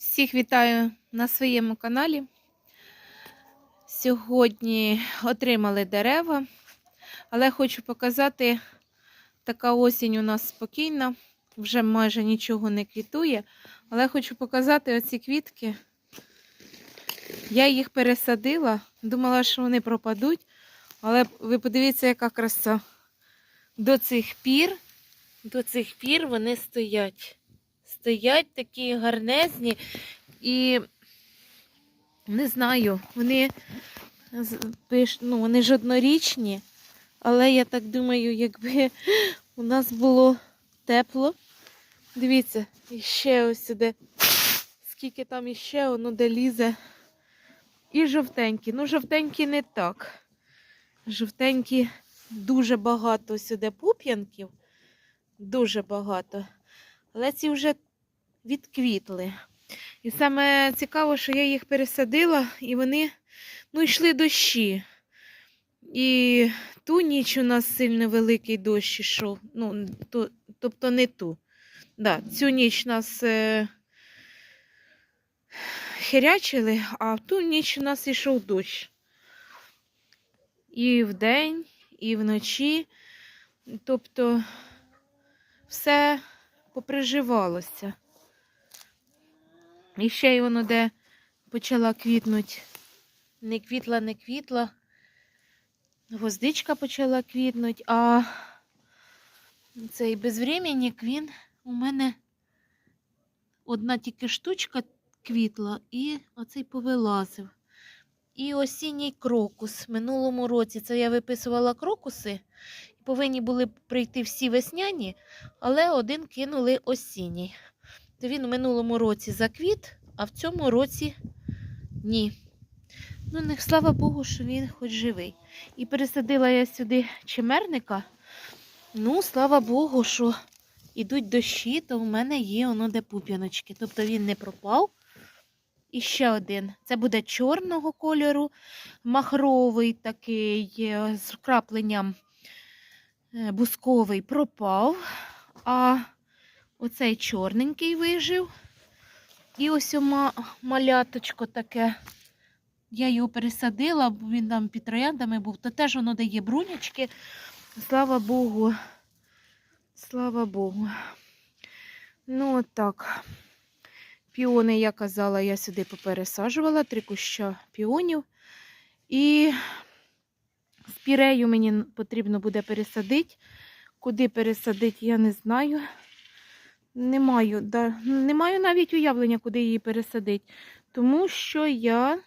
Всіх вітаю на своєму каналі. Сьогодні отримали дерева, але хочу показати, така осінь у нас спокійна, вже майже нічого не квітує. Але хочу показати оці квітки. Я їх пересадила, думала, що вони пропадуть, але ви подивіться, яка краса. До цих пір, до цих пір вони стоять стоять такі гарнезні і не знаю, вони ну, вони ж однорічні, але я так думаю, якби у нас було тепло. Дивіться, іще ось сюди. Скільки там іще воно де лізе. І жовтенькі. Ну, жовтенькі не так. Жовтенькі дуже багато сюди пуп'янків. Дуже багато. Але ці вже відквітли. І саме цікаво, що я їх пересадила, і вони ну, йшли дощі. І ту ніч у нас сильно великий дощ ішов. Ну, то, тобто не ту. Да, цю ніч нас е, херячили, а в ту ніч у нас йшов дощ. І вдень, і вночі. Тобто все поприживалося. І ще й воно де почала квітнути. Не квітла, не квітла. Гвоздичка почала квітнути, а цей безвременник, він у мене одна тільки штучка квітла, і оцей повилазив. І осінній крокус. Минулому році це я виписувала крокуси. Повинні були прийти всі весняні, але один кинули осінній. То він у минулому році заквіт, а в цьому році ні. Ну, не слава Богу, що він хоч живий. І пересадила я сюди чимерника. Ну, слава Богу, що йдуть дощі, то в мене є воно де пуп'яночки. Тобто він не пропав. І ще один. Це буде чорного кольору, махровий такий е, з вкрапленням е, бусковий пропав, а оцей чорненький вижив. І ось ома маляточко таке. Я його пересадила, бо він там під трояндами був, то теж воно дає брунячки. Слава Богу. Слава Богу. Ну, от так. Піони, я казала, я сюди попересаджувала, три куща піонів. І спірею мені потрібно буде пересадити. Куди пересадити, я не знаю. Не маю, да, не маю навіть уявлення, куди її пересадити. Тому що я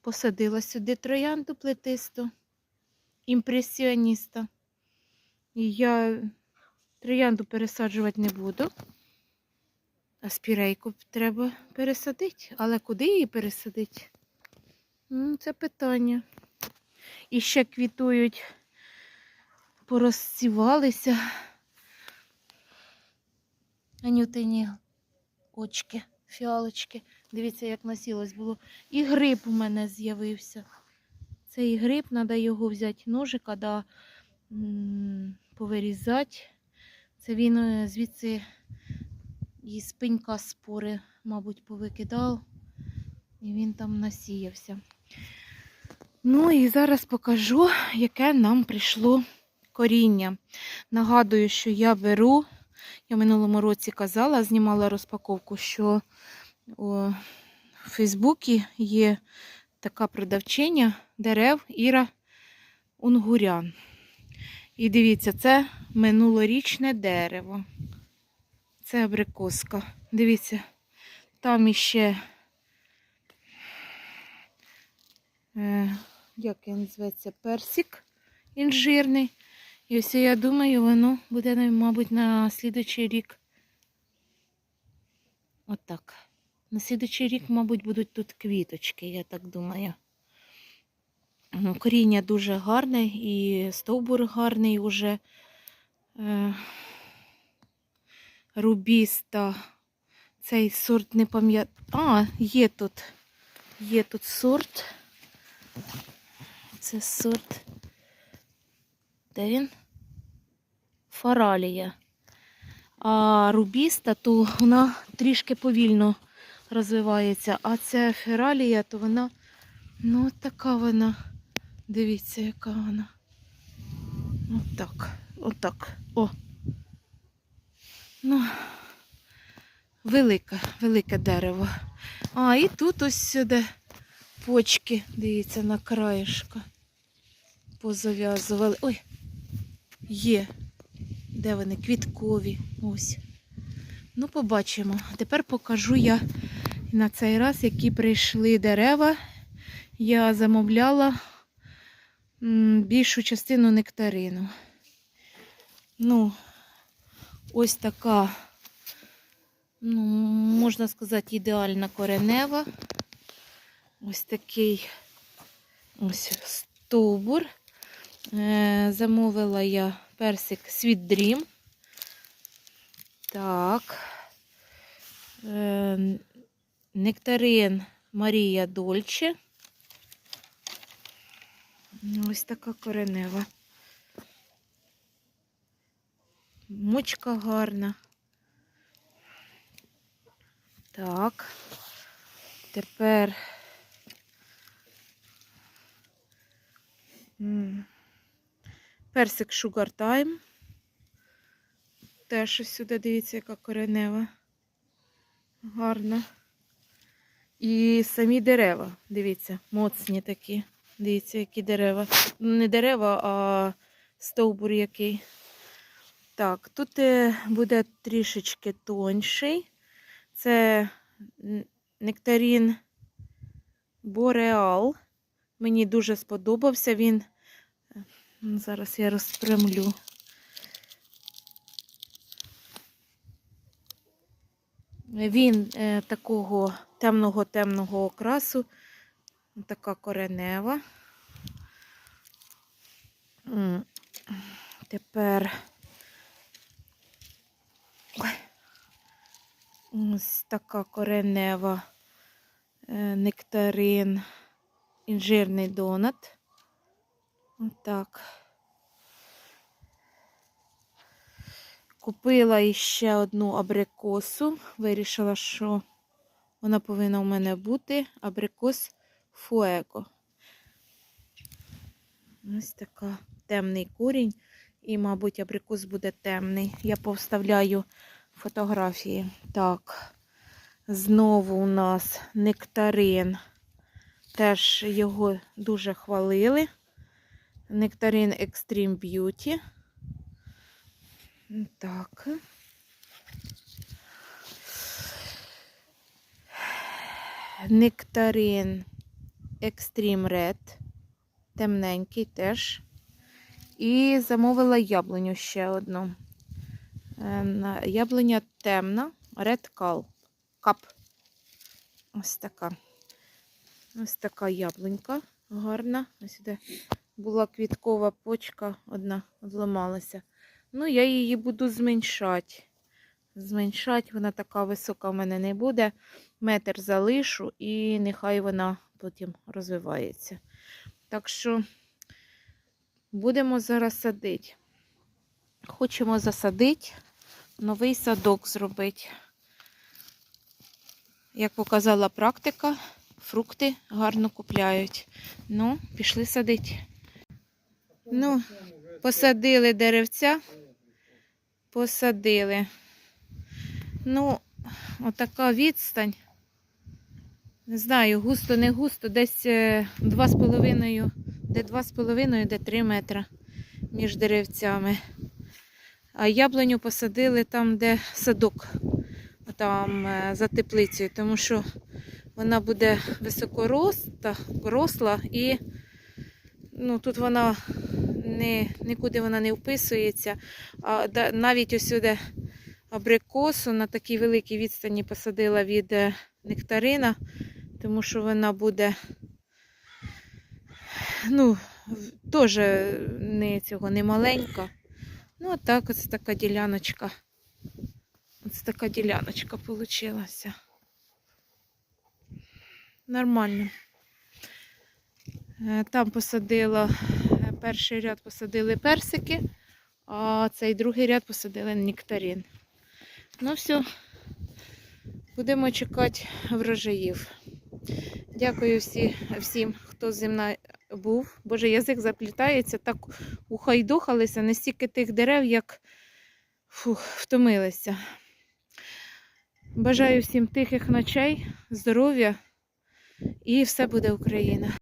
посадила сюди троянду плетисту, імпресіоніста. І я троянду пересаджувати не буду. А спірейку треба пересадити. Але куди її пересадити? Ну, це питання. І ще квітують, порозцівалися. Анютині очки, фіалочки. Дивіться, як насілось було. І гриб у мене з'явився. Цей гриб, треба його взяти ножика, да, повирізати. Це він е, звідси і спинька спори, мабуть, повикидав. І він там насіявся. Ну і зараз покажу, яке нам прийшло коріння. Нагадую, що я беру, я в минулому році казала, знімала розпаковку, що в Фейсбуці є така продавчиня дерев Іра Унгурян. І дивіться, це минулорічне дерево. Це абрикоска. Дивіться, там іще, е, як він зветься, персик інжирний. І ось я думаю, воно буде, мабуть, на слідучий рік. Отак. На слідучий рік, мабуть, будуть тут квіточки, я так думаю. Ну, Коріння дуже гарне і стовбур гарний уже. Е, Рубіста. Цей сорт не пам'ятаю. А, є тут. Є тут сорт. Це сорт. Де він? Фаралія. А рубіста, то вона трішки повільно розвивається. А це фералія, то вона, ну, така вона. Дивіться, яка вона. Отак. Отак. О. Ну, велике, велике дерево. А, і тут ось сюди почки, дивіться, на краєшка. Позав'язували. Ой, є. Де вони? Квіткові. Ось. Ну, побачимо. Тепер покажу я на цей раз, які прийшли дерева. Я замовляла більшу частину нектарину. Ну, ось така, ну, можна сказати, ідеальна коренева. Ось такий ось стовбур. Е, замовила я персик Sweet Dream. Так. Е, нектарин Марія Дольче. Ось така коренева. Мочка гарна. Так. Тепер персик Sugar Time. Теж ось сюди дивіться, яка коренева. Гарна. І самі дерева, дивіться, моцні такі. Дивіться, які дерева. Ну, Не дерева, а стовбур який. Так, тут е, буде трішечки тонший. Це нектарін Бореал. Мені дуже сподобався він. Зараз я розпрямлю. Він е, такого темного-темного окрасу. Така коренева. Тепер ось така коренева е, нектарин, інжирний донат. Отак. Купила іще одну абрикосу. Вирішила, що вона повинна у мене бути. Абрикос фуего. Ось така темний корінь. І, мабуть, абрикос буде темний. Я повставляю фотографії. Так, знову у нас нектарин. Теж його дуже хвалили. Нектарин Extreme Beauty. Так. Нектарин Extreme Red. Темненький теж. І замовила яблуню ще одну. Е, Яблуня темна, Red Cup. Cup. Ось така. Ось така яблунька гарна. Ось сюди була квіткова почка, одна зламалася. Ну, я її буду зменшати. Зменшати, вона така висока в мене не буде. Метр залишу і нехай вона потім розвивається. Так що будемо зараз садити. Хочемо засадити, новий садок зробити. Як показала практика, фрукти гарно купляють. Ну, пішли садити. Ну, посадили деревця. Посадили. Ну, отака відстань. Не знаю, густо, не густо, десь е, 2,5, де 2,5, де 3 метра між деревцями. А яблуню посадили там, де садок, там е, за теплицею, тому що вона буде високоросла росла і ну, тут вона не, нікуди вона не вписується. А навіть ось сюди абрикосу на такій великій відстані посадила від е, нектарина, тому що вона буде ну, теж не цього не маленька. Ну, а так ось така діляночка. Ось така діляночка получилася. Нормально. Е, Там посадила, е, перший ряд посадили персики, а цей другий ряд посадили нектарин. Ну все, будемо чекати врожаїв. Дякую всі, всім, хто зі мною був. Боже, язик заплітається, так ухайдухалися, настільки тих дерев, як фух, втомилися. Бажаю всім тихих ночей, здоров'я і все буде Україна.